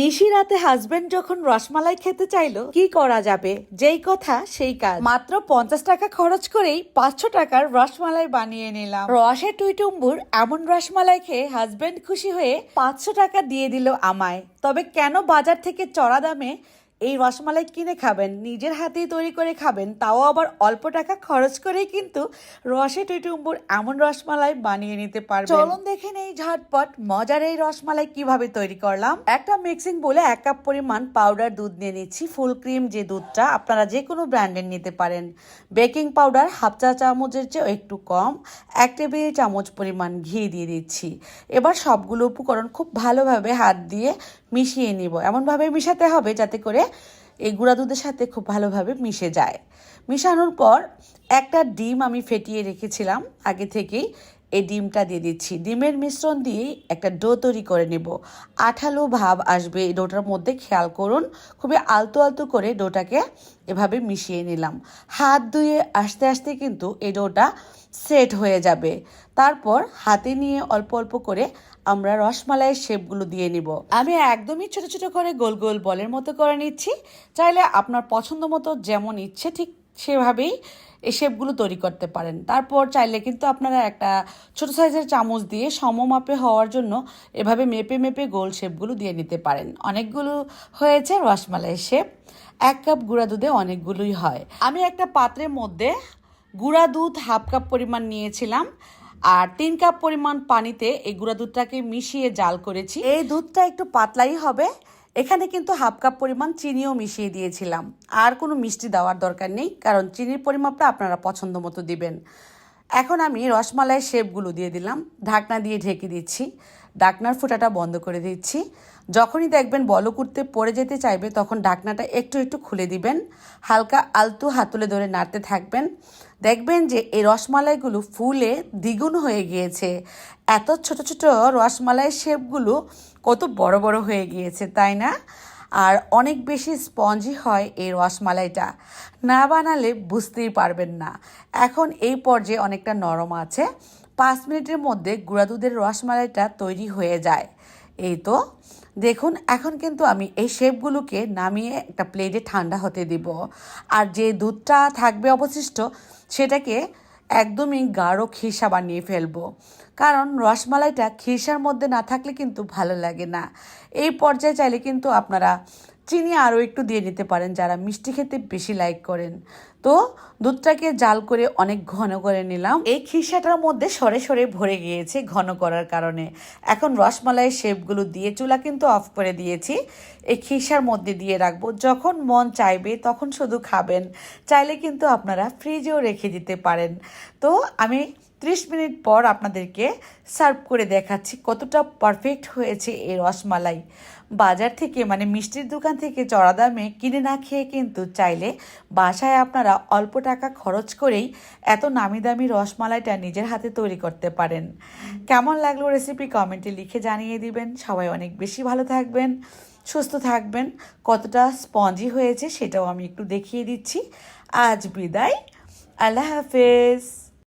নিশি রাতে হাজবেন্ড যখন রসমালাই খেতে চাইলো, কি করা যাবে? যেই কথা, সেই কাজ। মাত্র পঞ্চাশ টাকা খরচ করেই পাঁচশো টাকার রসমালাই বানিয়ে নিলাম। রসে টুইটুম্বুর এমন রসমালাই খেয়ে হাজবেন্ড খুশি হয়ে পাঁচশো টাকা দিয়ে দিল আমায়। তবে কেন বাজার থেকে চড়া দামে এই রসমালাই কিনে খাবেন, নিজের হাতেই তৈরি করে খাবেন, তাও আবার অল্প টাকা খরচ করেই কিন্তু রসে টুইটুম্বুর এমন রসমালাই বানিয়ে নিতে পারবেন। চলুন দেখে নেই ঝটপট মজার এই রসমালাই কীভাবে তৈরি করলাম। একটা মিক্সিং বলে এক কাপ পরিমাণ পাউডার দুধ নিয়ে নিচ্ছি ফুল ক্রিম যে দুধটা আপনারা যে কোনো ব্র্যান্ডের নিতে পারেন। বেকিং পাউডার হাফ চা চামচের চেয়ে একটু কম, এক টেবিল চামচ পরিমাণ ঘি দিয়ে দিচ্ছি। এবার সবগুলো উপকরণ খুব ভালোভাবে হাত দিয়ে মিশিয়ে নিব। এমনভাবে মিশাতে হবে যাতে করে এই গুঁড়া দুধের সাথে খুব ভালোভাবে মিশে যায়। মিশানোর পর একটা ডিম আমি ফেটিয়ে রেখেছিলাম আগে থেকেই। এই ডিমটা দিয়ে দিচ্ছি। ডিমের মিশ্রণ দিয়ে একটা ডো তৈরি করে নেব। আঠালো ভাব আসবে এই ডোটার মধ্যে, খেয়াল করুন। খুবই আলতো আলতো করে ডোটাকে এভাবে মিশিয়ে নিলাম। হাত ধুয়ে আস্তে আস্তে কিন্তু এই ডোটা সেট হয়ে যাবে। তারপর হাতে নিয়ে অল্প অল্প করে আমরা রসমালাইয়ের শেপগুলো দিয়ে নিব। আমি একদমই ছোট ছোট করে গোল গোল বলের মতো করে নিচ্ছি। চাইলে আপনার পছন্দ মতো যেমন ইচ্ছে ঠিক সেভাবেই এই শেপগুলো তৈরি করতে পারেন। তারপর চাইলে কিন্তু আপনারা একটা ছোট সাইজের চামচ দিয়ে সমমাপে হওয়ার জন্য এভাবে মেপে মেপে গোল শেপগুলো দিয়ে নিতে পারেন। অনেকগুলো হয়েছে রসমালাইয়ের শেপ এক কাপ গুঁড়া দুধে অনেকগুলোই হয়। আমি একটা পাত্রের মধ্যে গুঁড়া দুধ হাফ কাপ পরিমাণ নিয়েছিলাম আর তিন কাপ পরিমাণ পানিতে এই গুঁড়া দুধটাকে মিশিয়ে জাল করেছি। এই দুধটা একটু পাতলাই হবে। এখানে কিন্তু হাফ কাপ পরিমাণ চিনিও মিশিয়ে দিয়েছিলাম। আর কোনো মিষ্টি দেওয়ার দরকার নেই, কারণ চিনির পরিমাপটা আপনারা পছন্দ মতো দিবেন। এখন আমি রসমালাই শেপগুলো দিয়ে দিলাম, ঢাকনা দিয়ে ঢেকে দিচ্ছি, ঢাকনার ফুটাটা বন্ধ করে দিচ্ছি। যখনই দেখবেন বলক উঠতে পড়ে যেতে চাইবে, তখন ঢাকনাটা একটু একটু খুলে দিবেন, হালকা আলতু হাতুলে ধরে নাড়তে থাকবেন। দেখবেন যে এই রসমালাইগুলো ফুলে দ্বিগুণ হয়ে গিয়েছে। এত ছোট ছোট রসমালাই শেপগুলো কত বড় বড় হয়ে গিয়েছে, তাই না? আর অনেক বেশি স্পঞ্জি হয় এই রসমালাইটা। না বানালে বুঝতেই পারবেন না। এখন এই পর্যায়ে অনেকটা নরম আছে। পাঁচ মিনিটের মধ্যে গুঁড়া দুধের রসমালাইটা তৈরি হয়ে যায়। এই তো, দেখুন, এখন কিন্তু আমি এই শেপগুলোকে নামিয়ে একটা প্লেটে ঠান্ডা হতে দিব। আর যে দুধটা থাকবে অবশিষ্ট, সেটাকে একদমই গাঢ় খিসা বানিয়ে ফেলব। কারণ রসমালাইটা খিসার মধ্যে না থাকলে কিন্তু ভালো লাগে না। এই পর্যায়ে চাইলে কিন্তু আপনারা চিনি আরও একটু দিয়ে নিতে পারেন, যারা মিষ্টি খেতে বেশি লাইক করেন। তো দুধটাকে জাল করে অনেক ঘন করে নিলাম। এই খিসাটার মধ্যে সরে সরে ভরে গিয়েছে ঘন করার কারণে। এখন রসমালাইয়ের শেপগুলো দিয়ে চুলা কিন্তু অফ করে দিয়েছি। এই খিসার মধ্যে দিয়ে রাখব। যখন মন চাইবে তখন শুধু খাবেন। চাইলে কিন্তু আপনারা ফ্রিজেও রেখে দিতে পারেন। তো আমি ত্রিশ মিনিট পর আপনাদেরকে সার্ভ করে দেখাচ্ছি কতটা পারফেক্ট হয়েছে এই রসমালাই। বাজার থেকে মানে মিষ্টির দোকান থেকে চড়া দামে কিনে না খেয়ে কিন্তু চাইলে বাসায় আপনারা অল্প টাকা খরচ করেই এত নামি দামি রসমালাইটা নিজের হাতে তৈরি করতে পারেন। কেমন লাগল রেসিপি কমেন্টে লিখে জানিয়ে দিবেন। সবাই অনেক বেশি ভালো থাকবেন, সুস্থ থাকবেন। কতটা স্পঞ্জি হয়েছে সেটাও আমি একটু দেখিয়ে দিচ্ছি। আজ বিদায়, আল্লাহ হাফেজ।